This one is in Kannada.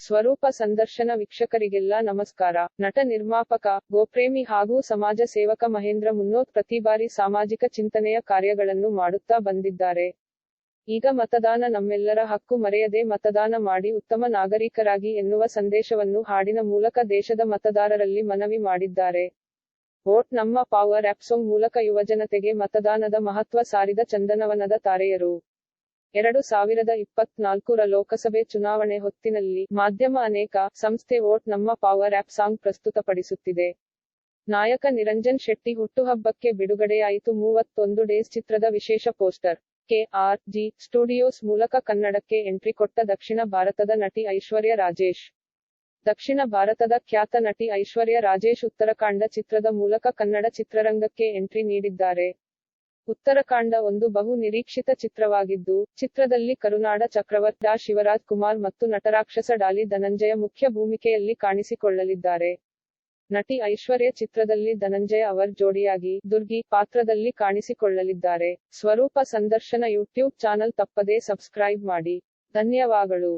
ಸ್ವರೂಪ ಸಂದರ್ಶನ ವೀಕ್ಷಕರಿಗೆಲ್ಲ ನಮಸ್ಕಾರ. ನಟ ನಿರ್ಮಾಪಕ, ಗೋಪ್ರೇಮಿ ಹಾಗೂ ಸಮಾಜ ಸೇವಕ ಮಹೇಂದ್ರ ಮುನ್ನೋತ್ ಪ್ರತಿ ಬಾರಿ ಸಾಮಾಜಿಕ ಚಿಂತನೆಯ ಕಾರ್ಯಗಳನ್ನು ಮಾಡುತ್ತಾ ಬಂದಿದ್ದಾರೆ. ಈಗ ಮತದಾನ ನಮ್ಮೆಲ್ಲರ ಹಕ್ಕು ಮರೆಯದೆ ಮತದಾನ ಮಾಡಿ ಉತ್ತಮ ನಾಗರಿಕರಾಗಿ ಎನ್ನುವ ಸಂದೇಶವನ್ನು ಹಾಡಿನ ಮೂಲಕ ದೇಶದ ಮತದಾರರಲ್ಲಿ ಮನವಿ ಮಾಡಿದ್ದಾರೆ. ವೋಟ್ ನಮ್ಮ ಪವರ್ ಆಪ್ ಮೂಲಕ ಯುವಜನತೆಗೆ ಮತದಾನದ ಮಹತ್ವ ಸಾರಿದ ಚಂದನವನದ ತಾರೆಯರು. ಎರಡು ಸಾವಿರದ ಇಪ್ಪತ್ನಾಲ್ಕರ ಲೋಕಸಭೆ ಚುನಾವಣೆ ಹೊತ್ತಿನಲ್ಲಿ ಮಾಧ್ಯಮ ಅನೇಕ ಸಂಸ್ಥೆ ವೋಟ್ ನಮ್ಮ ಪವರ್ ಆಪ್ ಸಾಂಗ್ ಪ್ರಸ್ತುತಪಡಿಸುತ್ತಿದೆ. ನಾಯಕ ನಿರಂಜನ್ ಶೆಟ್ಟಿ ಹುಟ್ಟುಹಬ್ಬಕ್ಕೆ ಬಿಡುಗಡೆಯಾಯಿತು ಮೂವತ್ತೊಂದು ಡೇಸ್ ಚಿತ್ರದ ವಿಶೇಷ poster. K R G studios ಮೂಲಕ ಕನ್ನಡಕ್ಕೆ ಎಂಟ್ರಿ ಕೊಟ್ಟ ದಕ್ಷಿಣ ಭಾರತದ ನಟಿ ಐಶ್ವರ್ಯ ರಾಜೇಶ್. ದಕ್ಷಿಣ ಭಾರತದ ಖ್ಯಾತ ನಟಿ ಐಶ್ವರ್ಯ ರಾಜೇಶ್ ಉತ್ತರಾಖಂಡ ಚಿತ್ರದ ಮೂಲಕ ಕನ್ನಡ ಚಿತ್ರರಂಗಕ್ಕೆ ಎಂಟ್ರಿ ನೀಡಿದ್ದಾರೆ. ಉತ್ತರಾಖಂಡ ಒಂದು ಬಹು ನಿರೀಕ್ಷಿತ ಚಿತ್ರವಾಗಿದ್ದು, ಚಿತ್ರದಲ್ಲಿ ಕರುನಾಡ ಚಕ್ರವರ್ತಿ ಡಾ ಶಿವರಾಜ್ ಕುಮಾರ್ ಮತ್ತು ನಟರಾಕ್ಷಸ ಡಾಲಿ ಧನಂಜಯ ಮುಖ್ಯ ಭೂಮಿಕೆಯಲ್ಲಿ ಕಾಣಿಸಿಕೊಳ್ಳಲಿದ್ದಾರೆ. ನಟಿ ಐಶ್ವರ್ಯ ಚಿತ್ರದಲ್ಲಿ ಧನಂಜಯ ಅವರ್ ಜೋಡಿಯಾಗಿ ದುರ್ಗಿ ಪಾತ್ರದಲ್ಲಿ ಕಾಣಿಸಿಕೊಳ್ಳಲಿದ್ದಾರೆ. ಸ್ವರೂಪ ಸಂದರ್ಶನ ಯೂಟ್ಯೂಬ್ ಚಾನಲ್ ತಪ್ಪದೇ ಸಬ್ಸ್ಕ್ರೈಬ್ ಮಾಡಿ. ಧನ್ಯವಾದಗಳು.